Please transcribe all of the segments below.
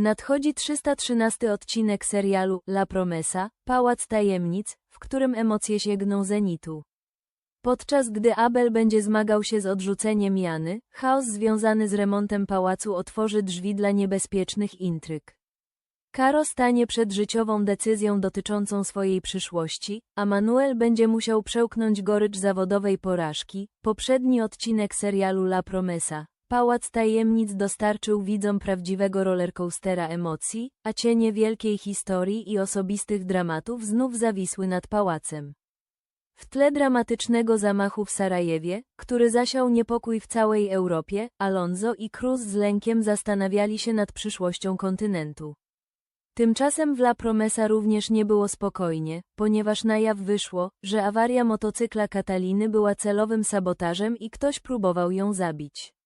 Nadchodzi 313 odcinek serialu La Promesa, Pałac Tajemnic, w którym emocje sięgną zenitu. Podczas gdy Abel będzie zmagał się z odrzuceniem Jany, chaos związany z remontem pałacu otworzy drzwi dla niebezpiecznych intryg. Karo stanie przed życiową decyzją dotyczącą swojej przyszłości, a Manuel będzie musiał przełknąć gorycz zawodowej porażki. Poprzedni odcinek serialu La Promesa, Pałac Tajemnic dostarczył widzom prawdziwego rollercoastera emocji, a cienie wielkiej historii i osobistych dramatów znów zawisły nad pałacem. W tle dramatycznego zamachu w Sarajewie, który zasiał niepokój w całej Europie, Alonso i Cruz z lękiem zastanawiali się nad przyszłością kontynentu. Tymczasem w La Promesa również nie było spokojnie, ponieważ na jaw wyszło, że awaria motocykla Kataliny była celowym sabotażem i ktoś próbował ją zabić.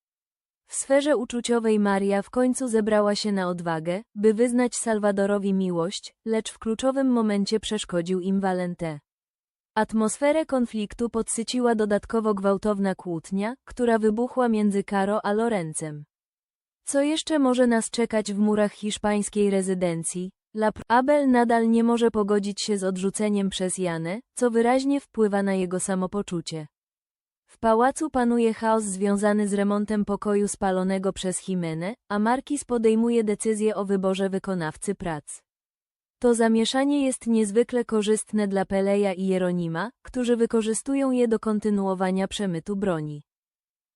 W sferze uczuciowej Maria w końcu zebrała się na odwagę, by wyznać Salwadorowi miłość, lecz w kluczowym momencie przeszkodził im Valente. Atmosferę konfliktu podsyciła dodatkowo gwałtowna kłótnia, która wybuchła między Caro a Lorencem. Co jeszcze może nas czekać w murach hiszpańskiej rezydencji? La Abel nadal nie może pogodzić się z odrzuceniem przez Janę, co wyraźnie wpływa na jego samopoczucie. W pałacu panuje chaos związany z remontem pokoju spalonego przez Jimenę, a Marquis podejmuje decyzję o wyborze wykonawcy prac. To zamieszanie jest niezwykle korzystne dla Peleja i Jeronima, którzy wykorzystują je do kontynuowania przemytu broni.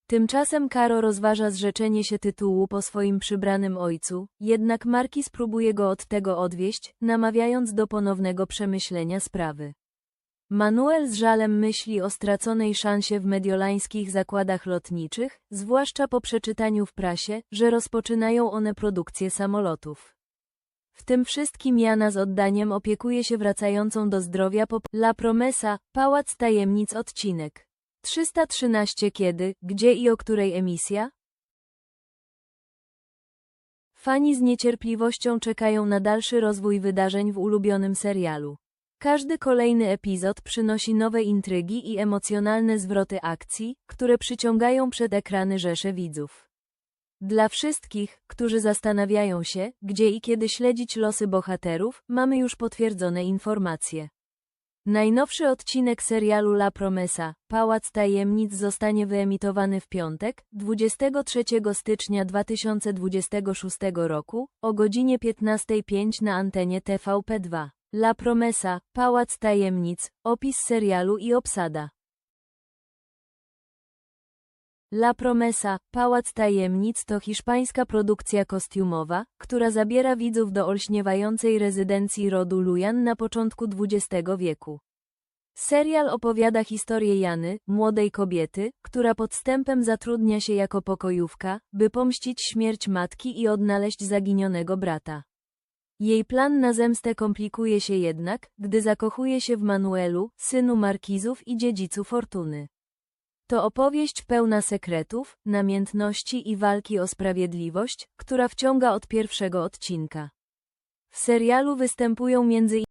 Tymczasem Karo rozważa zrzeczenie się tytułu po swoim przybranym ojcu, jednak Marquis próbuje go od tego odwieść, namawiając do ponownego przemyślenia sprawy. Manuel z żalem myśli o straconej szansie w mediolańskich zakładach lotniczych, zwłaszcza po przeczytaniu w prasie, że rozpoczynają one produkcję samolotów. W tym wszystkim Jana z oddaniem opiekuje się wracającą do zdrowia po La Promesa, Pałac Tajemnic odcinek. 313 Kiedy, gdzie i o której emisja? Fani z niecierpliwością czekają na dalszy rozwój wydarzeń w ulubionym serialu. Każdy kolejny epizod przynosi nowe intrygi i emocjonalne zwroty akcji, które przyciągają przed ekrany rzesze widzów. Dla wszystkich, którzy zastanawiają się, gdzie i kiedy śledzić losy bohaterów, mamy już potwierdzone informacje. Najnowszy odcinek serialu La Promesa, Pałac Tajemnic zostanie wyemitowany w piątek, 23 stycznia 2026 roku, o godzinie 15.05 na antenie TVP2. La Promesa, Pałac Tajemnic, opis serialu i obsada. La Promesa, Pałac Tajemnic to hiszpańska produkcja kostiumowa, która zabiera widzów do olśniewającej rezydencji rodu Lujan na początku XX wieku. Serial opowiada historię Jany, młodej kobiety, która podstępem zatrudnia się jako pokojówka, by pomścić śmierć matki i odnaleźć zaginionego brata. Jej plan na zemstę komplikuje się jednak, gdy zakochuje się w Manuelu, synu markizów i dziedzicu fortuny. To opowieść pełna sekretów, namiętności i walki o sprawiedliwość, która wciąga od pierwszego odcinka. W serialu występują między